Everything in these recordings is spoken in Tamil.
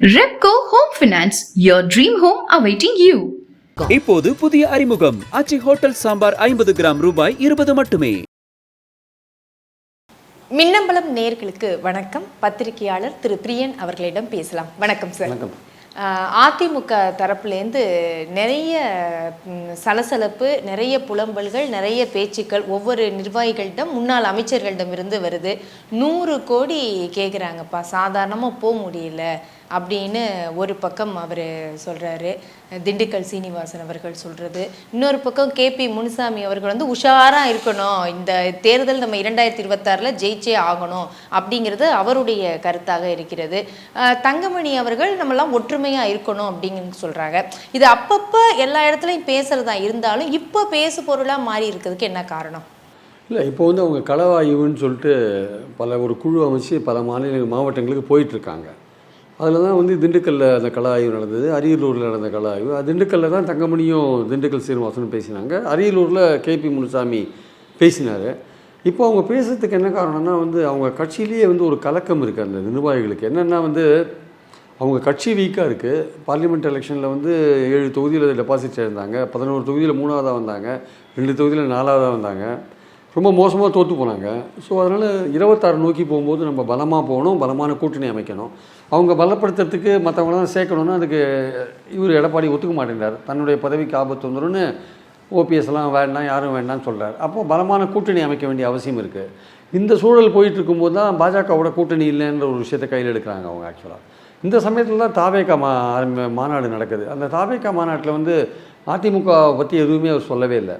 Repco Home Finance, your dream home awaiting you. இப்போது புதிய அறிமுகம். அச்சி ஹோட்டல் சாம்பார் ஐம்பது கிராம் ரூபாய் இருபது மட்டுமே. மின்னம்பலம் நேயர்களுக்கு வணக்கம். பத்திரிகையாளர் திரு பிரியன் அவர்களிடம் பேசலாம். வணக்கம் சார் வணக்கம். அதிமுக தரப்புலேருந்து நிறைய சலசலப்பு நிறைய புலம்பல்கள் நிறைய பேச்சுக்கள் ஒவ்வொரு நிர்வாகிகளிடம் முன்னாள் அமைச்சர்களிடம் இருந்து வருது. நூறு கோடி கேட்குறாங்கப்பா சாதாரணமாக போக முடியல. அப்படின்னு ஒரு பக்கம் அவர் சொல்கிறாரு திண்டுக்கல் சீனிவாசன் அவர்கள் சொல்கிறது இன்னொரு பக்கம் கேபி முனுசாமி அவர்கள் வந்து உஷாராக இருக்கணும். இந்த தேர்தல் நம்ம இரண்டாயிரத்தி இருபத்தாறில் ஜெயிச்சே ஆகணும் அப்படிங்கிறது அவருடைய கருத்தாக இருக்கிறது. தங்கமணி அவர்கள் நம்மலாம் ஒற்றுமையாக இருக்கணும் அப்படிங்கன்னு சொல்கிறாங்க இது அப்பப்போ எல்லா இடத்துலையும் பேசுகிறதா இருந்தாலும் இப்போ பேசு பொருளாக மாறி இருக்கிறதுக்கு என்ன காரணம்? இல்லை இப்போ வந்து அவங்க களவாயுன்னு சொல்லிட்டு பல ஒரு குழு அமைச்சு பல மாநில மாவட்டங்களுக்கு போயிட்டுருக்காங்க அதில் தான் வந்து திண்டுக்கல்லில் அந்த கள ஆய்வு நடந்தது அரியலூரில் நடந்த கலாய்வு. ஆய்வு திண்டுக்கல்லில் தான் தங்கமணியும் திண்டுக்கல் சீனிவாசனும் பேசினாங்க. அரியலூரில் கேபி முனுசாமி பேசினார். இப்போ அவங்க பேசுறதுக்கு என்ன காரணம்னா வந்து அவங்க கட்சியிலேயே வந்து ஒரு கலக்கம் இருக்குது அந்த நிர்வாகிகளுக்கு. என்னென்னா வந்து அவங்க கட்சி வீக்காக இருக்குது பார்லிமெண்ட் எலெக்ஷனில் வந்து ஏழு தொகுதியில் டெபாசிட் இருந்தாங்க பதினோரு தொகுதியில் மூணாவதாக வந்தாங்க. ரெண்டு தொகுதியில் நாலாவதாக வந்தாங்க. ரொம்ப மோசமாக தோற்று போனாங்க. ஸோ அதனால் இருபத்தாறு நோக்கி போகும்போது நம்ம பலமாக போகணும் பலமான கூட்டணி அமைக்கணும். அவங்க பலப்படுத்துறதுக்கு மற்றவங்களாம் சேர்க்கணுன்னா அதுக்கு இவர் எடப்பாடி ஒத்துக்க மாட்டேங்கிறார். தன்னுடைய பதவிக்கு ஆபத்து வந்துடும்னு ஓபிஎஸ்லாம் வேண்டாம் யாரும் வேண்டாம்னு சொல்கிறார் அப்போது பலமான கூட்டணி அமைக்க வேண்டிய அவசியம் இருக்குது இந்த சூழல் போயிட்டு இருக்கும்போது தான் பாஜகவோட கூட்டணி இல்லைன்ற ஒரு விஷயத்தை கையில் எடுக்கிறாங்க அவங்க ஆக்சுவலாக இந்த சமயத்தில் தான் தாவேக்கா மா ஆரம்பி- மாநாடு நடக்குது. அந்த தாவேக்கா மாநாட்டில் வந்து அதிமுக பற்றி எதுவுமே அவர் சொல்லவே இல்லை.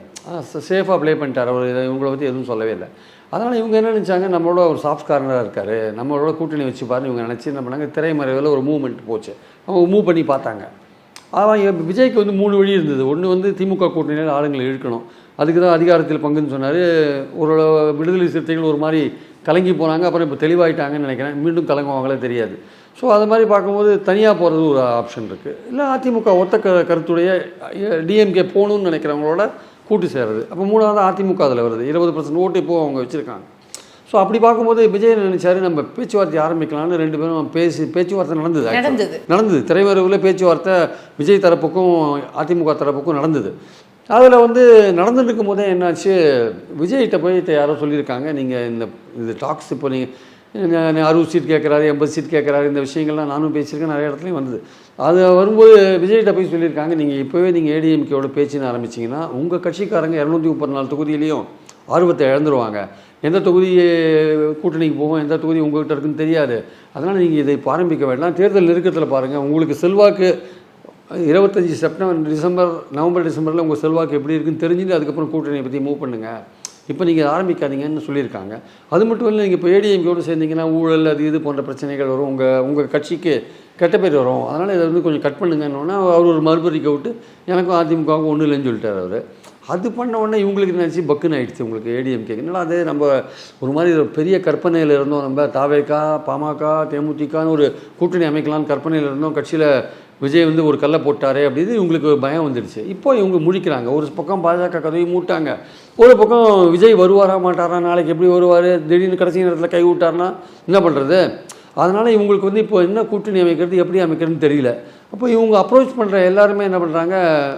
சேஃபாக ப்ளே பண்ணிட்டார். அவர் இவங்களை இவங்கள பற்றி எதுவும் சொல்லவே இல்லை. அதனால் இவங்க என்ன நினச்சாங்க? நம்மளோட ஒரு சாஃப்ட் கார்னராக இருக்கார். நம்மளோட கூட்டணி வச்சு பாருன்னு இவங்க நினச்சி என்ன பண்ணாங்க? திரைமறைவில் ஒரு மூவ்மெண்ட் போச்சு. அவங்க மூவ் பண்ணி பார்த்தாங்க. அவன் விஜய்க்கு வந்து மூணு வழி இருந்தது. ஒன்று வந்து திமுக கூட்டணியில் ஆளுங்களை இழுக்கணும். அதுக்கு தான் அதிகாரத்தில் பங்குன்னு சொன்னார். ஒரு விடுதலை சிறுத்தைகள் ஒரு மாதிரி கலங்கி போனாங்க. அப்புறம் இப்போ தெளிவாயிட்டாங்கன்னு நினைக்கிறேன். மீண்டும் கலங்குவாங்களே தெரியாது. ஸோ அது மாதிரி பார்க்கும்போது தனியாக போகிறது ஒரு ஆப்ஷன் இருக்குது இல்லை அதிமுக ஒத்த க கருத்துடைய டிஎம்கே போகணும்னு நினைக்கிறவங்களோட கூட்டு சேர்றது. அப்போ மூணாவது அதிமுக அதில் வருது. இருபது பர்சன்ட் ஓட்டு இப்போ அவங்க வச்சுருக்காங்க. ஸோ அப்படி பார்க்கும்போது விஜய் நினைச்சாரு நம்ம பேச்சுவார்த்தை ஆரம்பிக்கலாம்னு ரெண்டு பேரும் பேசி பேச்சுவார்த்தை நடந்தது. நடந்தது. நடந்தது. திரைமறைவில் பேச்சுவார்த்தை விஜய் தரப்புக்கும் அதிமுக தரப்புக்கும் நடந்தது. அதில் வந்து நடந்துட்டு இருக்கும் போதே என்னாச்சு விஜய்கிட்ட போய் யாரோ சொல்லியிருக்காங்க. நீங்கள் இந்த இது டாக்ஸ் இப்போ நீங்கள் அறுபது சீட் கேட்குறாரு எண்பது சீட் கேட்குறாரு இந்த விஷயங்கள்லாம் நானும் பேசியிருக்கேன் நிறைய இடத்துலையும் வந்தது. அது வரும்போது விஜய்கிட்ட போய் சொல்லியிருக்காங்க நீங்கள் இப்போவே நீங்கள் ஏடிஎம்கேவோட பேச்சுன்னு ஆரம்பிச்சிங்கன்னா உங்கள் கட்சிக்காரங்க இரநூத்தி முப்பத்தி நாலு தொகுதியிலையும் ஆர்வத்தை இழந்துருவாங்க. எந்த தொகுதி கூட்டணிக்கு போகும் எந்த தொகுதி உங்கள்கிட்ட இருக்குன்னு தெரியாது. அதனால் நீங்கள் இதை ஆரம்பிக்க வேண்டாம். தேர்தல் நெருக்கத்தில் பாருங்கள் உங்களுக்கு செல்வாக்கு இருபத்தஞ்சி செப்டம்பர் டிசம்பர் நவம்பர் டிசம்பரில் உங்கள் செல்வாக்கு எப்படி இருக்குன்னு தெரிஞ்சுட்டு அதுக்கப்புறம் கூட்டணியை பற்றி மூவ் பண்ணுங்கள் இப்போ நீங்கள் ஆரம்பிக்காதீங்கன்னு சொல்லியிருக்காங்க. அது மட்டும் இல்லை நீங்கள் இப்போ ஏடிஎம்கேயோடு சேர்ந்தீங்கன்னா ஊழல் அது இது போன்ற பிரச்சனைகள் வரும். உங்கள் உங்கள் கட்சிக்கு கெட்ட பேர் வரும். அதனால் இதை வந்து கொஞ்சம் கட் பண்ணுங்கன்னா அவர் ஒரு மறுபறிக்கை விட்டு எனக்கும் அதிமுகவுக்கும் ஒன்றும் இல்லைன்னு சொல்லிட்டார் அவர். அது பண்ண உடனே இவங்களுக்கு நினச்சி பக்குன்னு ஆயிடுச்சு உங்களுக்கு ஏடிஎம்கே என்னால் அது? நம்ம ஒரு மாதிரி ஒரு பெரிய கற்பனையில் இருந்தோம். நம்ம தாவேக்கா பாமக தேமுதிகன்னு ஒரு கூட்டணி அமைக்கலாம்னு கற்பனையில் இருந்தோம். கட்சியில் விஜய் வந்து ஒரு கல்லை போட்டாரே அப்படின்னு இவங்களுக்கு பயம் வந்துடுச்சு. இப்போ இவங்க முழிக்கிறாங்க. ஒரு பக்கம் பாஜக கதவை மூட்டாங்க. ஒரு பக்கம் விஜய் வருவாரா மாட்டாரா நாளைக்கு எப்படி வருவார் திடீர்னு கடைசி நேரத்தில் கை விட்டார்னா என்ன பண்ணுறது அதனால் இவங்களுக்கு வந்து இப்போ என்ன கூட்டணி அமைக்கிறது எப்படி அமைக்கிறதுன்னு தெரியல. அப்போ இவங்க அப்ரோச் பண்ணுற எல்லாருமே என்ன பண்ணுறாங்க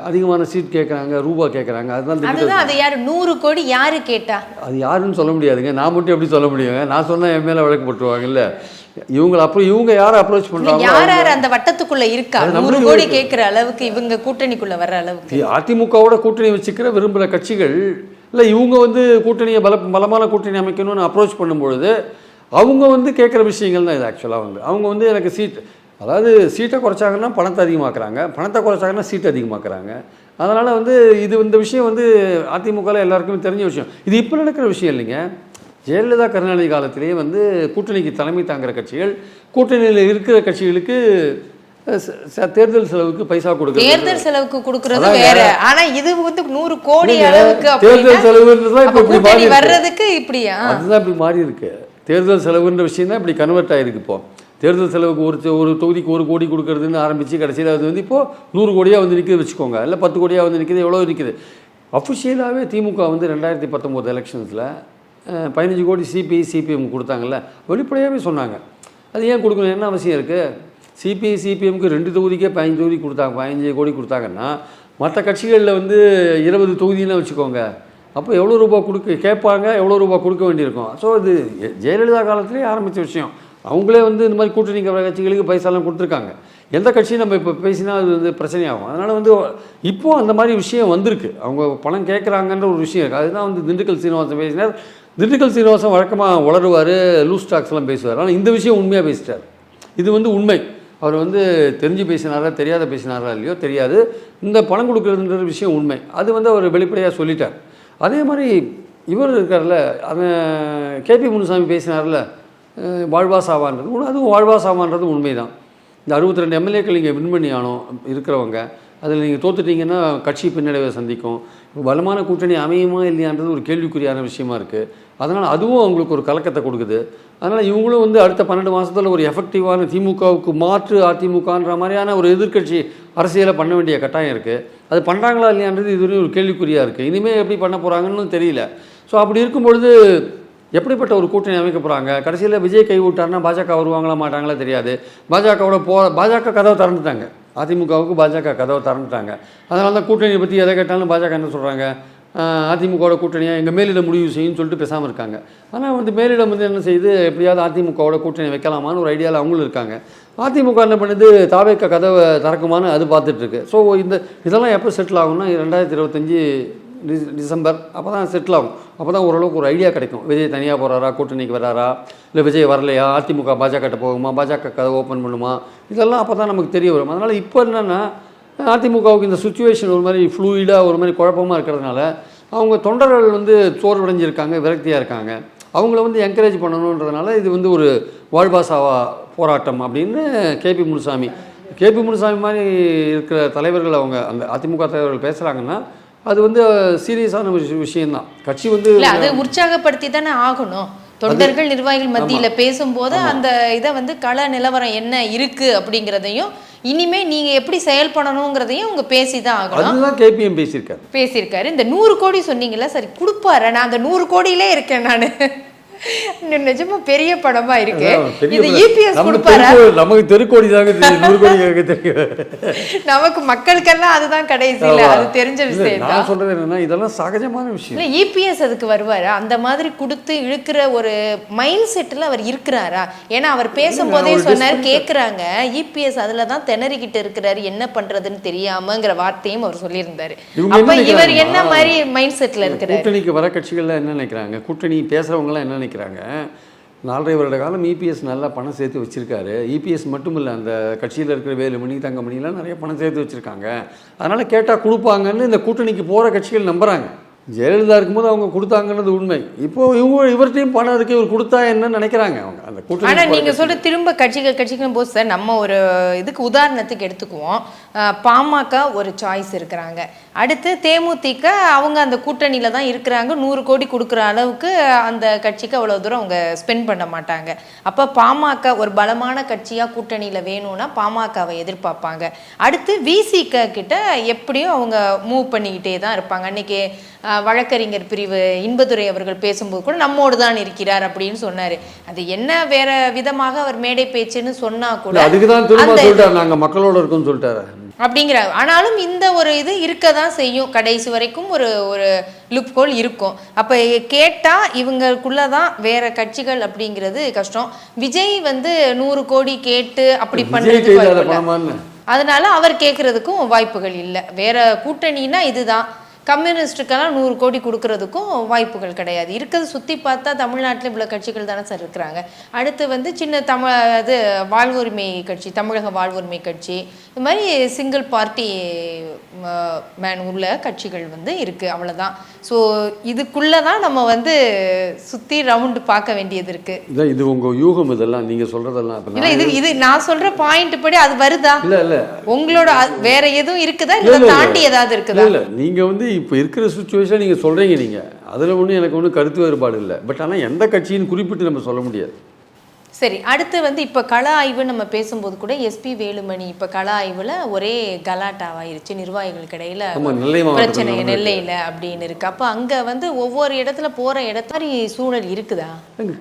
அதிகமான சீட் கேட்குறாங்க ரூபா கேட்குறாங்க அதுதான் அது யாரு? நூறு கோடி யாரு கேட்டா? அது யாருன்னு சொல்ல முடியாதுங்க. நான் மட்டும் எப்படி சொல்ல முடியுங்க? நான் சொன்னால் என் மேலே வழக்கு போட்டுருவாங்கல்ல. இவங்களை அப்புறம் இவங்க யாரை அப்ரோச் பண்ணுறாங்க யார் யார் அந்த வட்டத்துக்குள்ள இருக்கா? நூறு கோடி. கேட்கிற அளவுக்கு இவங்க கூட்டணிக்குள்ள வர்ற அளவுக்கு. அதிமுகவோட கூட்டணி வச்சுக்கிற விரும்புகிற கட்சிகள் இல்லை இவங்க வந்து கூட்டணியை பல பலமான கூட்டணி அமைக்கணும்னு அப்ரோச் பண்ணும்பொழுது அவங்க வந்து கேட்குற விஷயங்கள் தான் இது ஆக்சுவலாக வந்து. அவங்க வந்து எனக்கு சீட் அதாவது சீட்டை குறைச்சாங்கன்னா பணத்தை அதிகமாக்குறாங்க பணத்தை குறைச்சாங்கன்னா சீட் அதிகமாக்குறாங்க. அதனால் வந்து இது இந்த விஷயம் வந்து அதிமுகவில் எல்லாருக்குமே தெரிஞ்ச விஷயம். இது இப்போ நடக்கிற விஷயம் இல்லைங்க. ஜெயலலிதா கருணாநிதி காலத்திலேயே வந்து கூட்டணிக்கு தலைமை தாங்குற கட்சிகள் கூட்டணியில் இருக்கிற கட்சிகளுக்கு தேர்தல் செலவுக்கு பைசா கொடுக்குறது. தேர்தல் செலவுக்கு கொடுக்கறது. வேற. ஆனா இது வந்து நூறு கோடி அளவுக்கு தேர்தல் அப்ப இப்ப இப்படி மாறி. வர்றதுக்கு இப்படியா அதுதான் இப்படி மாறி இருக்கு தேர்தல் செலவுன்ற விஷயம் தான் இப்படி கன்வெர்ட் ஆயிருக்கு இப்போ. தேர்தல் செலவுக்கு ஒரு ஒரு தொகுதிக்கு ஒரு கோடி கொடுக்கறதுன்னு ஆரம்பிச்சு கடைசியில் அது வந்து இப்போ நூறு கோடியாக வந்து நிற்குது வச்சுக்கோங்க. இல்லை பத்து கோடியாக வந்து நிற்குது எவ்வளோ நிற்குது அஃபிஷியலாகவே திமுக வந்து ரெண்டாயிரத்தி பத்தொம்போது எலெக்ஷன்ஸில் பதினஞ்சு கோடி சிபிஐ சிபிஎம் கொடுத்தாங்கல்ல வெளிப்படையாகவே சொன்னாங்க. அது ஏன் கொடுக்கணும்? என்ன அவசியம் இருக்குது சிபிஐ சிபிஎம்க்கு ரெண்டு தொகுதிக்கே பதினஞ்சு தொகுதி கொடுத்தாங்க பதினஞ்சு கோடி கொடுத்தாங்கன்னா மற்ற கட்சிகளில் வந்து இருபது தொகுதின்னு வச்சுக்கோங்க. அப்போ எவ்வளோ ரூபாய் கொடுக்க கேட்பாங்க எவ்வளோ ரூபாய் கொடுக்க வேண்டியிருக்கும். ஸோ இது ஜெயலலிதா காலத்திலே ஆரம்பித்த விஷயம். அவங்களே வந்து இந்த மாதிரி கூட்டணி க- கட்சிகளுக்கு பைசாலாம் கொடுத்துருக்காங்க. எந்த கட்சியும் நம்ம இப்போ பேசினா அது வந்து பிரச்சனையாகும். அதனால் வந்து இப்போ அந்த மாதிரி விஷயம் வந்திருக்கு. அவங்க பணம் கேட்குறாங்கன்ற ஒரு விஷயம் இருக்குது அதுதான் வந்து திண்டுக்கல் சீனிவாசன் பேசினார். திண்டுக்கல் சீனிவாசன் வழக்கமாக வளருவார் லூஸ் டாக்ஸ்லாம் பேசுவார். ஆனால் இந்த விஷயம் உண்மையாக பேசிட்டார். இது வந்து உண்மை. அவர் வந்து தெரிஞ்சு பேசினாரா தெரியாத பேசினாரா இல்லையோ தெரியாது. இந்த பணம் கொடுக்குறதுன்ற விஷயம் உண்மை. அது வந்து அவர் வெளிப்படையாக சொல்லிட்டார். அதே மாதிரி இவர் இருக்கார்ல அவன் கேபி முனுசாமி பேசினார்ல வாழ்வா சாவான்றது. அதுவும் வாழ்வா சாவான்றது உண்மைதான். இந்த அறுபத்தி ரெண்டு எம்எல்ஏக்கள் இங்கே வின் பண்ணி ஆனோம் இருக்கிறவங்க அதில் நீங்கள் தோத்துட்டீங்கன்னா கட்சி பின்னடைவை சந்திக்கும். பலமான கூட்டணி அமையுமா இல்லையான்றது ஒரு கேள்விக்குறியான விஷயமா இருக்குது அதனால் அதுவும் அவங்களுக்கு ஒரு கலக்கத்தை கொடுக்குது. அதனால் இவங்களும் வந்து அடுத்த பன்னெண்டு மாதத்தில் ஒரு எஃபெக்டிவான திமுகவுக்கு மாற்று அதிமுகன்ற மாதிரியான ஒரு எதிர்க்கட்சி அரசியலை பண்ண வேண்டிய கட்டாயம் இருக்குது அது பண்ணுறாங்களா இல்லையான்றது இதுவரையும் ஒரு கேள்விக்குறியாக இருக்குது இனிமேல் எப்படி பண்ண போகிறாங்கன்னு தெரியல. ஸோ அப்படி இருக்கும் பொழுது எப்படிப்பட்ட ஒரு கூட்டணி அமைக்க போகிறாங்க கடைசியில் விஜய் கை விட்டார்னா பாஜக வருவாங்களா மாட்டாங்களா தெரியாது. பாஜகவோட போ பாஜக கதவை திறந்துட்டாங்க. அதிமுகவுக்கு பாஜக கதவை திறந்துட்டாங்க. அதனால தான் கூட்டணியை பற்றி எதை கேட்டாலும் பாஜக என்ன சொல்கிறாங்க அதிமுகவோட கூட்டணியாக எங்கள் மேலிடம் முடிவு செய்யும்னு சொல்லிட்டு பேசாமல் இருக்காங்க. ஆனால் வந்து மேலிடம் வந்து என்ன செய்யுது எப்படியாவது அதிமுகவோட கூட்டணி வைக்கலாமான்னு ஒரு ஐடியாவில் அவங்களும் இருக்காங்க. அதிமுக என்ன பண்ணுது தாவேக்க கதவை திறக்குமான்னு அது பார்த்துட்ருக்கு ஸோ இந்த இதெல்லாம் எப்போ செட்டில் ஆகும்னா ரெண்டாயிரத்தி இருபத்தஞ்சி டிசம்பர் அப்போ தான் செட்டில் ஆகும். அப்போ தான் ஓரளவுக்கு ஒரு ஐடியா கிடைக்கும். விஜய் தனியாக போகிறாரா கூட்டணிக்கு வராரா இல்லை விஜய் வரலையா அதிமுக பாஜக போகுமா பாஜக கதை ஓப்பன் பண்ணுமா இதெல்லாம் அப்போ தான் நமக்கு தெரிய வரும். அதனால் இப்போ என்னென்னா அதிமுகவுக்கு இந்த சுச்சுவேஷன் ஒரு மாதிரி ஃப்ளூயிடாக ஒரு மாதிரி குழப்பமாக இருக்கிறதுனால அவங்க தொண்டர்கள் வந்து சோர்வடைஞ்சிருக்காங்க விரக்தியாக இருக்காங்க. அவங்கள வந்து என்கரேஜ் பண்ணணுன்றதுனால இது வந்து ஒரு வாழ்வாசாவா போராட்டம் அப்படின்னு கேபி முனுசாமி கேபி முனுசாமி மாதிரி இருக்கிற தலைவர்கள் அவங்க அந்த அதிமுக தலைவர்கள் பேசுகிறாங்கன்னா அது வந்து சீரியஸான விஷ- விஷயம்தான். கட்சி வந்து அது உற்சாகப்படுத்தி தானே ஆகணும். தொண்டர்கள் நிர்வாகிகள் மத்தியில பேசும்போது அந்த இதை வந்து கள நிலவரம் என்ன இருக்கு அப்படிங்கிறதையும் இனிமே நீங்க எப்படி செயல்படணுங்கிறதையும் அவங்க பேசிதான் ஆகணும். அதுதான் கேபிஎம் பேசியிருக்காரு. பேசியிருக்காரு. இந்த நூறு கோடி சொன்னீங்கல்ல சரி கொடுப்பாரு. நான் அந்த நூறு கோடியிலே இருக்கேன் நான். நிஜமா பெரிய படமா இருக்கு. இது. இபிஎஸ் நம்ம கொடுப்பாரா? நமக்கு தெருக்கோடி தாங்க நூறு கோடி தெரியும். நமக்கு மக்களுக்கெல்லாம் அதுதான் கடைசியில ஆமா. அது தெரிஞ்ச இல்ல, விஷயம் நான் சொல்றது என்னன்னா இதெல்லாம் சகஜமான விஷயம். இல்ல இபிஎஸ் அதுக்கு வருவாரா? அந்த மாதிரி கொடுத்து இழுக்கிற ஒரு மைண்ட் செட்ல அவர் இருக்கிறாரா? ஏன்னா அவர் பேசும்போதே சொன்னார் கேக்குறாங்க. இபிஎஸ் அதுல தான் திணறிக்கிட்டு இருக்கிறாரு என்ன பண்றதுன்னு தெரியாமங்கிற வார்த்தையும் அவர் சொல்லியிருந்தாரு. அப்ப இவர் என்ன மாதிரி மைண்ட் செட்ல இருக்கிறாரு கூட்டணிக்கு வர கட்சிகள்லாம் என்ன நினைக்கிறாங்க? கூட்டணி பேசுகிறவங்களாம் என்ன நினைக்கிறாங்க. நாலரை வருட காலம் இபிஎஸ் நல்லா பணம் சேர்த்து வச்சிருக்காரு. இபிஎஸ் மட்டும் இல்லை அந்த கட்சியில் இருக்கிற வேலுமணி தங்கமணிலாம் நிறைய பணம் சேர்த்து வச்சுருக்காங்க. அதனால் கேட்டால் கொடுப்பாங்கன்னு இந்த கூட்டணிக்கு போகிற கட்சிகள் நம்புகிறாங்க ஜெயலலிதா இருக்கும்போது அவங்க கொடுத்தாங்கன்றது உண்மை. இப்போ இவங்க இவர்கிட்டையும் பணம் இருக்கு இவர் கொடுத்தா என்னன்னு நினைக்கிறாங்க அவங்க. அந்த கூட்டணி நீங்க சொல்ற திரும்ப கட்சிகள் கட்சிகள் போது சார் நம்ம ஒரு இதுக்கு உதாரணத்துக்கு எடுத்துக்குவோம். பாமக ஒரு சாய்ஸ் இருக்கிறாங்க. அடுத்து தேமுதிக அவங்க அந்த கூட்டணியில தான் இருக்கிறாங்க. நூறு கோடி கொடுக்குற அளவுக்கு அந்த கட்சிக்கு அவ்வளவு தூரம் அவங்க ஸ்பெண்ட் பண்ண மாட்டாங்க. அப்ப பாமக ஒரு பலமான கட்சியா கூட்டணியில வேணும்னா பாமகவை எதிர்பார்ப்பாங்க. அடுத்து விசிக கிட்ட எப்படியும் அவங்க மூவ் பண்ணிக்கிட்டே தான் இருப்பாங்க. அன்னைக்கு அஹ், வழக்கறிஞர் பிரிவு இன்பதுரை அவர்கள் பேசும்போது கூட நம்மோடு தான் இருக்கிறார் அப்படின்னு சொன்னாரு. அது என்ன வேற விதமாக அவர் மேடை பேச்சுன்னு சொன்னா கூட அதுக்கு தான் நாங்கள் மக்களோட இருக்கோம்னு சொல்லிட்டாரு. அப்படிங்கிற ஆனாலும் இந்த ஒரு இது இருக்க தான் செய்யும். கடைசி வரைக்கும் ஒரு ஒரு லுப்கோல் இருக்கும். அப்போ கேட்டா இவங்களுக்குள்ள தான் வேற கட்சிகள் அப்படிங்கிறது கஷ்டம். விஜய் வந்து நூறு கோடி கேட்டு அப்படி. பணமான்னு அதனால அவர் கேட்கறதுக்கும் வாய்ப்புகள் இல்லை. வேற கூட்டணினா இதுதான். கம்யூனிஸ்டுக்கெல்லாம் நூறு கோடி கொடுக்கறதுக்கும் வாய்ப்புகள் கிடையாது. இருக்கிறது சுற்றி பார்த்தா தமிழ்நாட்டில் இவ்வளோ கட்சிகள் தானே சார் இருக்கிறாங்க. அடுத்து வந்து சின்ன தமிழ் இது வாழ்வுரிமை கட்சி தமிழக வாழ்வுரிமை கட்சி. இது மாதிரி சிங்கிள் பார்ட்டி மேன் உள்ள கட்சிகள் வந்து இருக்குது அவ்வளோதான் ஸோ இதுக்குள்ளே தான் நம்ம வந்து சுற்றி ரவுண்டு பார்க்க வேண்டியது இருக்குது இதான் இது உங்கள் யூகம் இதெல்லாம் நீங்கள் சொல்கிறதெல்லாம் இல்லை இது இது நான் சொல்கிற பாயிண்ட் படி அது வருதா? இல்லை இல்லை. உங்களோட வேற எதுவும் இருக்குதா? இல்ல, இல்ல இல்ல, தாண்டி இல்ல. ஏதாவது இல்லை இருக்குதா? இல்லை நீங்கள் வந்து இப்போ இருக்கிற சுச்சுவேஷன் நீங்கள் சொல்கிறீங்க நீங்கள் அதில் ஒன்றும் எனக்கு ஒன்றும் கருத்து வேறுபாடு இல்லை. பட் ஆனால் எந்த கட்சின்னு குறிப்பிட்டு நம்ம சொல்ல முடியாது. சரி அடுத்து வந்து இப்போ கள ஆய்வு நம்ம பேசும்போது கூட எஸ்பி வேலுமணி இப்போ கள ஆய்வுல ஒரே கலாட்டாவாயிருச்சு நிர்வாகிகளுக்கு இடையில பிரச்சனை. நெல்லையில அப்படின்னு இருக்கு. அப்போ அங்க வந்து ஒவ்வொரு இடத்துல போற இடத்துல சூழல் இருக்குதா?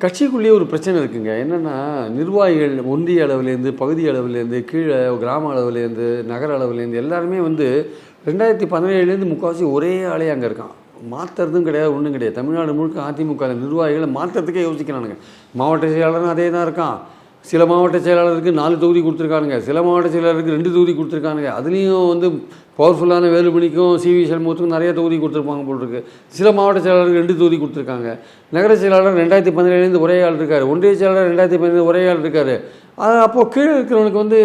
கட்சிக்குள்ளேயே ஒரு பிரச்சனை இருக்குங்க. என்னன்னா நிர்வாகிகள் ஒன்றிய அளவுலேருந்து பகுதி அளவுலேருந்து கீழே கிராம அளவுலேருந்து நகர அளவுலேருந்து எல்லாருமே வந்து ரெண்டாயிரத்தி பதினேழுலேருந்து முக்கால்வாசி ஒரே ஆளே அங்கே இருக்கான். மாற்றுறதும் கிடையாது ஒன்றும் கிடையாது. தமிழ்நாடு முழுக்க அதிமுக நிர்வாகிகளை மாற்றுறதுக்கே யோசிக்கிறானுங்க. மாவட்ட செயலாளரும் அதே தான் இருக்கான். சில மாவட்ட செயலாளருக்கு நாலு தொகுதி கொடுத்துருக்கானுங்க. சில மாவட்ட செயலாளருக்கு ரெண்டு தொகுதி கொடுத்துருக்கானுங்க. அதுலேயும் வந்து பவர்ஃபுல்லான வேலுமணிக்கும் சிவி சண்முகத்துக்கும் நிறைய தொகுதி கொடுத்துருப்பாங்க போல் இருக்கு. சில மாவட்ட செயலாளருக்கு ரெண்டு தொகுதி கொடுத்துருக்காங்க. நகர செயலாளர் ரெண்டாயிரத்தி பதினேழுலேருந்து ஒரே ஆள் இருக்கார். ஒன்றிய செயலாளர் ரெண்டாயிரத்தி பதினேழு ஒரே ஆள் இருக்கார். அப்போது கீழே இருக்கிறவனுக்கு வந்து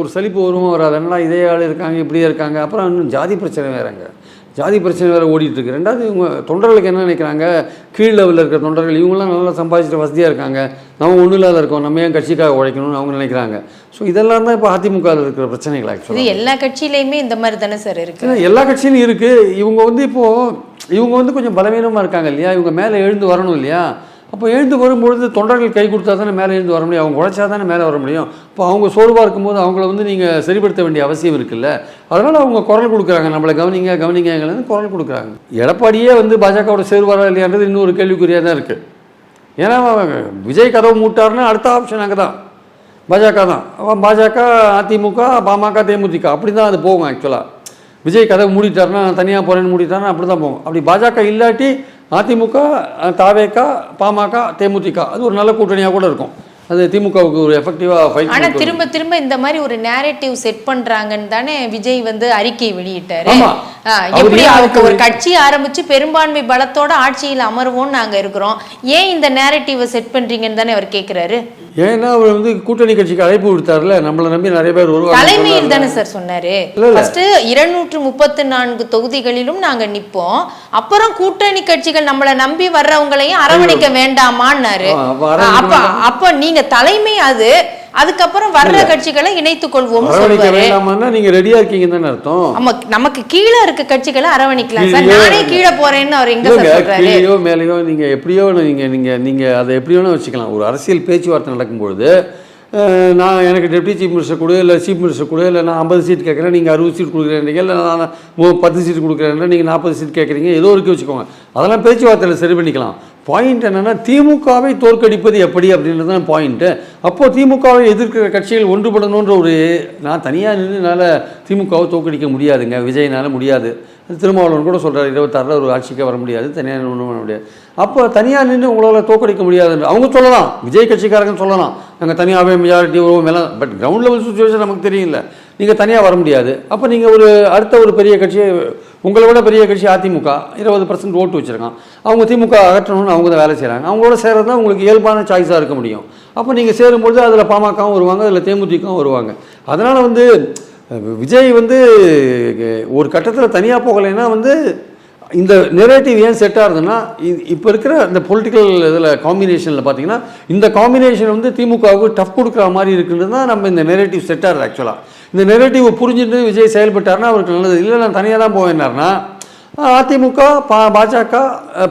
ஒரு சலிப்பு வருமா வராது. என்னடா இதே ஆள் இருக்காங்க இப்படியே இருக்காங்க. அப்புறம் இன்னும் ஜாதி பிரச்சனை வேறங்க. ஜாதி பிரச்சனை வேறு ஓடிட்டு இருக்கு ரெண்டாவது இவங்க தொண்டர்களுக்கு என்ன நினைக்கிறாங்க? கீழ் லெவலில் இருக்கிற தொண்டர்கள் இவங்களாம் நல்லா சம்பாதிச்சிட்டு வசதியாக இருக்காங்க. நம்ம ஒன்றும் இல்லாத இருக்கோம். நம்ம ஏன் கட்சிக்காக உழைக்கணும்னு அவங்க நினைக்கிறாங்க. ஸோ இதெல்லாம் தான் இப்போ அதிமுகவில் இருக்கிற பிரச்சனைகள் இது ஆக்சுவலாக எல்லா கட்சியிலையுமே இந்த மாதிரி தானே சார் இருக்கு? ஏன்னா எல்லா கட்சியிலும் இருக்குது இவங்க வந்து இப்போது இவங்க வந்து கொஞ்சம் பலவீனமாக இருக்காங்க இல்லையா? இவங்க மேலே எழுந்து வரணும் இல்லையா? அப்போ எழுந்து வரும்பொழுது தொண்டர்கள் கை கொடுத்தா தானே மேலே எழுந்து வர முடியும்? அவங்க உழைச்சா தானே மேலே வர முடியும்? இப்போ அவங்க சோர்வாக இருக்கும்போது அவங்கள வந்து நீங்கள் சரிப்படுத்த வேண்டிய அவசியம் இருக்குல்ல. அதனால் அவங்க குரல் கொடுக்குறாங்க. நம்மளை கவனிங்க கவனிங்கன்னு குரல் கொடுக்குறாங்க. எடப்பாடியே வந்து பாஜகவோட சேருவாரா இல்லையான்றது இன்னொரு கேள்விக்குறியாக தான் இருக்குது ஏன்னா விஜய் கதவு மூட்டாருன்னா அடுத்த ஆப்ஷன் அங்கே தான். பாஜக தான். பாஜக அதிமுக பாமக தேமுதிக. அப்படி தான் அது போகும் ஆக்சுவலாக விஜய் கதவை மூடிட்டாருன்னா தனியாக போகிறேன்னு மூடிட்டாருன்னா அப்படி தான் போகும். அப்படி பாஜக இல்லாட்டி அதிமுக தாவேக பாமக தேமுதிக. அது ஒரு நல்ல கூட்டணியாக கூட இருக்கும். அது திமுகவுக்கு ஒரு எஃபெக்டிவாக ஃபைட் ஆனா திரும்ப திரும்ப இந்த மாதிரி ஒரு நேரேட்டிவ் செட் பண்றாங்கன்னு தானே விஜய் வந்து அறிக்கை வெளியிட்டாரு. எப்படி அவருக்கு ஒரு கட்சி ஆரம்பிச்சு பெரும்பான்மை பலத்தோட ஆட்சியில் அமர்வோம்னு நாங்க இருக்கிறோம். ஏன் இந்த நேரேட்டிவை செட் பண்றீங்கன்னு தானே அவர் கேக்குறாரு. ஏன்னா அவர் வந்து கூட்டணி கட்சிக்கு அழைப்பு விடுத்தார்ல நம்மளை நம்பி நிறைய பேர் வருவாங்க தலைமையில் தானே சார் சொன்னாரு. ஃபர்ஸ்ட் இருநூற்று முப்பத்தி நான்கு தொகுதிகளிலும் நாங்க நிப்போம். அப்புறம் கூட்டணி கட்சிகள் நம்மளை நம்பி வர்றவங்களையும் அரவணைக்க வேண்டாமான்னாரு. அப்ப அப்ப நீங்க தலைமை அது அதுக்கப்புறம் வர்ற கட்சிகளை இணைத்துக் கொள்வோம் நீங்கள் ரெடியாக இருக்கீங்கன்னு அர்த்தம். ஆமா நமக்கு கீழே இருக்க கட்சிகளை அரவணைக்கலாம் சார். நானே கீழே போறேன்னு அவர் எங்க கீழேயோ மேலேயோ நீங்கள் எப்படியோ நீங்கள் நீங்கள் நீங்கள் அதை எப்படி வேணால் வச்சுக்கலாம். ஒரு அரசியல் பேச்சுவார்த்தை நடக்கும்பொழுது நான் எனக்கு டெப்டி சீஃப் மினிஸ்டர் கொடு இல்லை சீஃப் மினிஸ்டர் கொடு இல்லை நான் ஐம்பது சீட் கேட்குறேன் நீங்கள் அறுபது சீட் கொடுக்குறேன்றீங்க இல்லை நான் பத்து சீட் கொடுக்குறேன் நீங்கள் நாற்பது சீட் கேட்குறீங்க ஏதோ இருக்கு வச்சுக்கோங்க. அதெல்லாம் பேச்சுவார்த்தையில் சரி பண்ணிக்கலாம். பாயிண்ட் என்னென்னா திமுகவை தோற்கடிப்பது எப்படி அப்படின்றது தான் பாயிண்ட்டு அப்போது திமுகவை எதிர்க்கிற கட்சிகள் ஒன்றுபடணுன்ற ஒரு நான் தனியாக நின்றுனால திமுகவை தோற்கடிக்க முடியாதுங்க. விஜயனால முடியாது. திருமாவளவன் கூட சொல்கிறார் இருபத்தாறில் ஒரு ஆட்சிக்கே வர முடியாது தனியாக ஒன்றும் பண்ண முடியாது. அப்போ தனியாக நின்று உங்களால் தோற்கடிக்க முடியாதுன்னு அவங்க சொல்லலாம் விஜய் கட்சிக்காரங்க சொல்லலாம். நாங்கள் தனியாகவே மெஜாரிட்டி வருவோம் எல்லாம் பட் கிரவுண்ட் லெவல் சுச்சுவேஷன் நமக்கு தெரியல நீங்கள் தனியாக வர முடியாது. அப்போ நீங்கள் ஒரு அடுத்த ஒரு பெரிய கட்சியை உங்களை விட பெரிய கட்சி அதிமுக இருபது பர்சன்ட் ஓட்டு வச்சுருக்கான். அவங்க திமுக அகற்றணும்னு அவங்க தான் வேலை செய்கிறாங்க அவங்களோட சேர்றது தான் உங்களுக்கு இயல்பான சாய்ஸாக இருக்க முடியும். அப்போ நீங்கள் சேரும்பொழுது அதில் பாமகவும் வருவாங்க அதில் தேமுதிகவும் வருவாங்க. அதனால் வந்து விஜய் வந்து ஒரு கட்டத்தில் தனியாக போகலைன்னா வந்து இந்த நெரேட்டிவ் ஏன் செட் ஆகுதுன்னா இப்போ இருக்கிற இந்த பொலிட்டிக்கல் இதில் காம்பினேஷனில் பார்த்தீங்கன்னா இந்த காம்பினேஷன் வந்து திமுகவுக்கு டஃப் கொடுக்குற மாதிரி இருக்குன்றது தான் நம்ம இந்த நெரேட்டிவ் செட் ஆகுது ஆக்சுவலாக இந்த நெரேட்டிவ் புரிஞ்சுட்டு விஜய் செயல்பட்டாருன்னா அவருக்கு நல்லது. இல்லை நான் தனியாக தான் போவேன்னாருன்னா அதிமுக பா பாஜக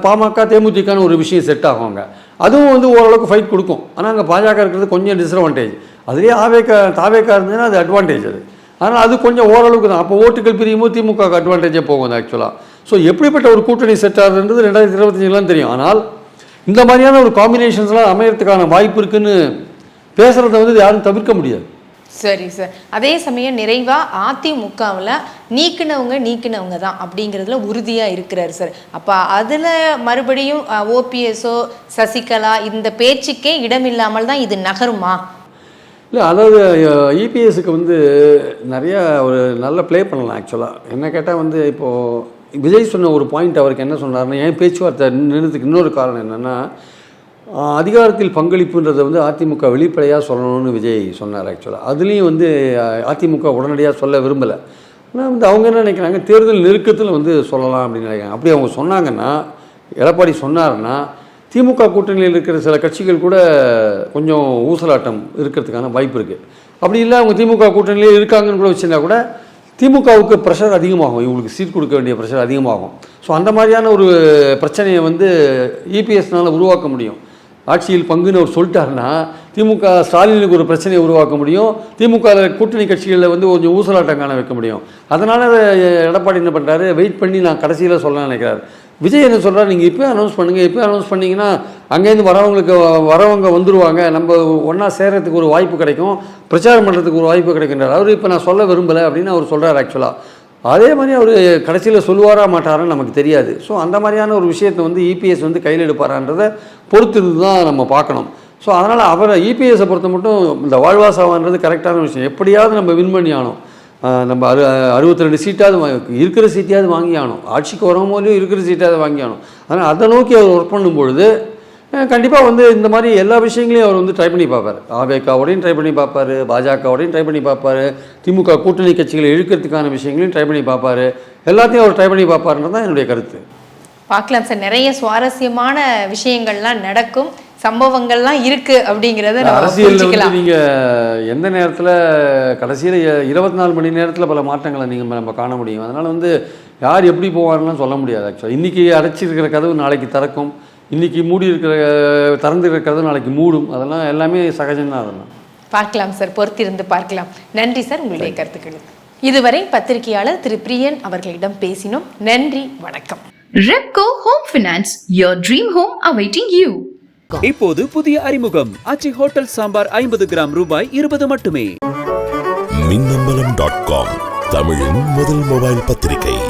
பாமக தேமுதிகன்னு ஒரு விஷயம் செட் ஆகுங்க அதுவும் வந்து ஓரளவுக்கு ஃபைட் கொடுக்கும். ஆனால் அங்கே பாஜக இருக்கிறது கொஞ்சம் டிஸ்அட்வான்டேஜ் அதுலேயே ஆவேக்கா தாவேக்கா இருந்ததுன்னா அது அட்வான்டேஜ் அது. ஆனால் அது கொஞ்சம் ஓரளவுக்கு தான். அப்போ ஓட்டுகள் பிரியும்போது திமுக அட்வான்டேஜே போகும் அது ஆக்சுவலாக ஸோ எப்படிப்பட்ட ஒரு கூட்டணி செட் ஆகுதுன்றது ரெண்டாயிரத்தி இருபத்தஞ்சிலாம் தெரியும். ஆனால் இந்த மாதிரியான ஒரு காம்பினேஷன்ஸ்லாம் அமையறதுக்கான வாய்ப்பு இருக்குன்னு பேசுகிறத வந்து யாரும் தவிர்க்க முடியாது. சரி சார். அதே சமயம் நிறைவாக அதிமுகவில் நீக்கினவங்க நீக்கினவங்க தான் அப்படிங்கிறதுல உறுதியாக இருக்கிறார் சார். அப்போ அதில் மறுபடியும் ஓபிஎஸ்ஓ சசிகலா இந்த பேச்சுக்கே இடமில்லாமல் தான் இது நகருமா? இல்லை அதாவது இபிஎஸ்க்கு வந்து நிறையா ஒரு நல்ல ப்ளே பண்ணலாம் ஆக்சுவலாக என்ன கேட்டால் வந்து இப்போது விஜய் சொன்ன ஒரு பாயிண்ட் அவருக்கு என்ன சொன்னார்னா ஏன் பேச்சுவார்த்தை நின்றதுக்கு இன்னொரு காரணம் என்னென்னா அதிகாரத்தில் பங்களிப்புன்றதை வந்து அதிமுக வெளிப்படையாக சொல்லணும்னு விஜய் சொன்னார் ஆக்சுவலாக அதுலேயும் வந்து அதிமுக உடனடியாக சொல்ல விரும்பலை. ஆனால் வந்து அவங்க என்ன நினைக்கிறாங்க தேர்தல் நெருக்கத்தில் வந்து சொல்லலாம் அப்படின்னு நினைக்கிறாங்க. அப்படி அவங்க சொன்னாங்கன்னா எடப்பாடி சொன்னாருன்னா திமுக கூட்டணியில் இருக்கிற சில கட்சிகள் கூட கொஞ்சம் ஊசலாட்டம் இருக்கிறதுக்கான வாய்ப்பு இருக்குது அப்படி இல்லை அவங்க திமுக கூட்டணியிலே இருக்காங்கன்னு கூட வச்சுருந்தா கூட திமுகவுக்கு ப்ரெஷர் அதிகமாகும். இவங்களுக்கு சீட் கொடுக்க வேண்டிய ப்ரெஷர் அதிகமாகும். ஸோ அந்த மாதிரியான ஒரு பிரச்சனையை வந்து இபிஎஸ்னால் உருவாக்க முடியும். ஆட்சியில் பங்குன்னு அவர் சொல்லிட்டாருன்னா திமுக ஸ்டாலினுக்கு ஒரு பிரச்சனையை உருவாக்க முடியும். திமுக கூட்டணி கட்சிகளில் வந்து கொஞ்சம் ஊசலாட்டம் காண வைக்க முடியும். அதனால் எடப்பாடி என்ன பண்ணுறாரு வெயிட் பண்ணி நான் கடைசியில் சொல்ல நினைக்கிறார். விஜய் என்ன சொல்கிறார் நீங்கள் இப்போ அனௌன்ஸ் பண்ணுங்கள் இப்போ அனௌன்ஸ் பண்ணிங்கன்னா அங்கேருந்து வரவங்களுக்கு வரவங்க வந்துருவாங்க. நம்ம ஒன்றா சேர்கிறதுக்கு ஒரு வாய்ப்பு கிடைக்கும். பிரச்சாரம் பண்ணுறதுக்கு ஒரு வாய்ப்பு கிடைக்கின்றார் அவர் இப்போ நான் சொல்ல விரும்பலை அப்படின்னு அவர் சொல்கிறார் ஆக்சுவலாக அதே மாதிரி அவர் கடைசியில் சொல்லுவாரா மாட்டாரான்னு நமக்கு தெரியாது. ஸோ அந்த மாதிரியான ஒரு விஷயத்தை வந்து இபிஎஸ் வந்து கையில் எடுப்பாரான்றதை பொறுத்து இருந்து தான் நம்ம பார்க்கணும். ஸோ அதனால் அவரை இபிஎஸை பொறுத்த மட்டும் இந்த வாழ்வாசாவான்றது கரெக்டான விஷயம். எப்படியாவது நம்ம வின் பண்ணி ஆனோம் நம்ம அறு அறுபத்தி ரெண்டு சீட்டாவது இருக்கிற சீட்டையாவது வாங்கி ஆனோம் ஆட்சிக்கு வரும்போதும் இருக்கிற சீட்டாவது வாங்கி ஆனோம் ஆனால் அதை நோக்கி அவர் ஒர்க் பண்ணும் பொழுது கண்டிப்பாக வந்து இந்த மாதிரி எல்லா விஷயங்களையும் அவர் வந்து ட்ரை பண்ணி பார்ப்பார். ஆவேக்காவோடையும் ட்ரை பண்ணி பார்ப்பாரு பாஜகவோடையும் ட்ரை பண்ணி பார்ப்பாரு திமுக கூட்டணி கட்சிகளை இழுக்கிறதுக்கான விஷயங்களையும் ட்ரை பண்ணி பார்ப்பாரு. எல்லாத்தையும் அவர் ட்ரை பண்ணி பார்ப்பாருன்றது தான் என்னுடைய கருத்து. பார்க்கலாம் சார். நிறைய சுவாரஸ்யமான விஷயங்கள்லாம் நடக்கும். சம்பவங்கள்லாம் இருக்கு அப்படிங்கிறத புரிஞ்சுக்கலாம். நீங்கள் எந்த நேரத்தில் கடைசியில் இருபத்தி நாலு மணி நேரத்தில் பல மாற்றங்களை நீங்கள் நம்ம காண முடியும். அதனால் வந்து யார் எப்படி போவார்லாம் சொல்ல முடியாது ஆக்சுவலாக இன்றைக்கி அடைச்சிருக்கிற கதவு நாளைக்கு திறக்கும். இன்றைக்கி மூடி இருக்கிற திறந்து இருக்கிற கதவு நாளைக்கு மூடும். அதெல்லாம் எல்லாமே சகஜம்தான் அதெல்லாம். பார்க்கலாம் சார். பொறுத்திருந்து பார்க்கலாம். நன்றி சார் உங்களுடைய கருத்துக்களுக்கு இதுவரை பத்திரிகையாளர் திரு பிரியன் அவர்களிடம் பேசினோம். நன்றி வணக்கம். Repco Home Finance, your dream home awaiting you. இப்போது புதிய அறிமுகம். ஆச்சி ஹோட்டல் சாம்பார் ஐம்பது கிராம் ரூபாய் இருபது மட்டுமே. மின்னம்பலம் டாட் காம் தமிழின் முதல் மொபைல் பத்திரிகை.